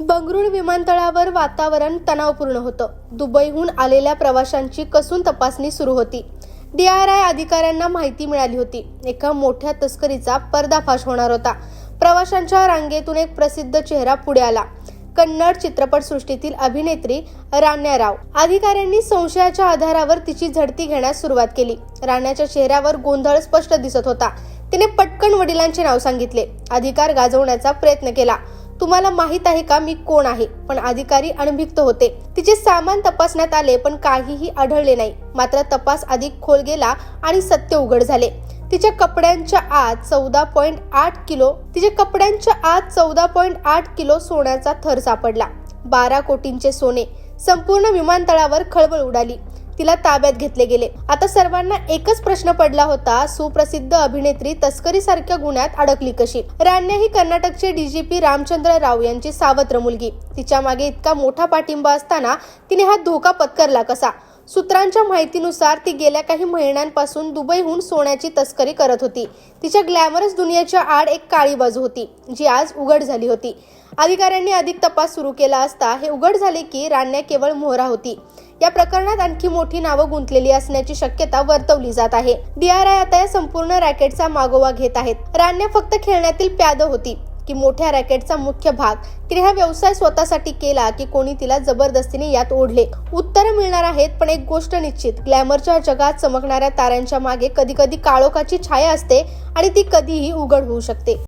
बंगळुरू विमानतळावर वातावरण तणावपूर्ण होतं. दुबईहून आलेल्या प्रवाशांची कसून तपासणी सुरू होती. डी आर आय अधिकाऱ्यांना माहिती मिळाली होती. एका मोठ्या तस्करीचा पर्दाफाश होणार होता. प्रवाशांच्या रांगेतून एक प्रसिद्ध चेहरा पुढे आला. कन्नड चित्रपटसृष्टीतील अभिनेत्री राण्या राव. अधिकाऱ्यांनी संशयाच्या आधारावर तिची झडती घेण्यास सुरुवात केली. राण्याच्या चेहऱ्यावर गोंधळ स्पष्ट दिसत होता. तिने पटकन वडिलांचे नाव सांगितले. अधिकार गाजवण्याचा प्रयत्न केला. तुम्हाला माहीत आहे का मी कोण आहे? पण अधिकारी अणभिक्त होते. तिचे सामान तपासण्यात आले पण काहीही आढळले नाही. मात्र तपास अधिक खोल गेला आणि सत्य उघड झाले. तिच्या कपड्यांच्या आत चौदा पॉईंट आठ किलो तिच्या कपड्यांच्या आत चौदा पॉईंट आठ किलो सोन्याचा थर सापडला. बारा कोटींचे सोने. संपूर्ण विमानतळावर खळबळ उडाली. तिला ताब्यात घेतले गेले. आता सर्वांना एकच प्रश्न पडला होता सुप्रसिद्ध अभिनेत्री तस्करीसारख्या गुन्ह्यात अडकली कशी? राण्या ही कर्नाटकचे डीजीपी रामचंद्र राव यांची सावत्र मुलगी. तिच्यामागे इतका मोठा पाठिंबा असताना तिने हा धोका पत्करला कसा? सूत्रांच्या माहितीनुसार ती गेल्या काही महिन्यांपासून दुबईहून सोन्याची तस्करी करत होती. तिच्या ग्लॅमरस दुनियेच्या आड एक काळी बाजू होती जी आज उघड झाली होती. अधिकाऱ्यांनी अधिक तपास सुरू केला असता हे उघड झाले की राण्या केवळ मोहरा होती. या प्रकरणात आणखी मोठी नावं गुंतलेली असण्याची शक्यता वर्तवली जात आहे. डीआरआय आता या संपूर्ण रॅकेटचा मागोवा घेत आहेत. रान्या फक्त खेळण्यातील प्याद होती की मोठ्या रॅकेटचा मुख्य भाग. तिने हा व्यवसाय स्वतःसाठी केला की कोणी तिला जबरदस्तीने यात ओढले? उत्तर मिळणार आहेत पण एक गोष्ट निश्चित. ग्लॅमरच्या जगात चमकणाऱ्या ताऱ्यांच्या मागे कधी कधी काळोखाची छाया असते आणि ती कधीही उघड होऊ शकते.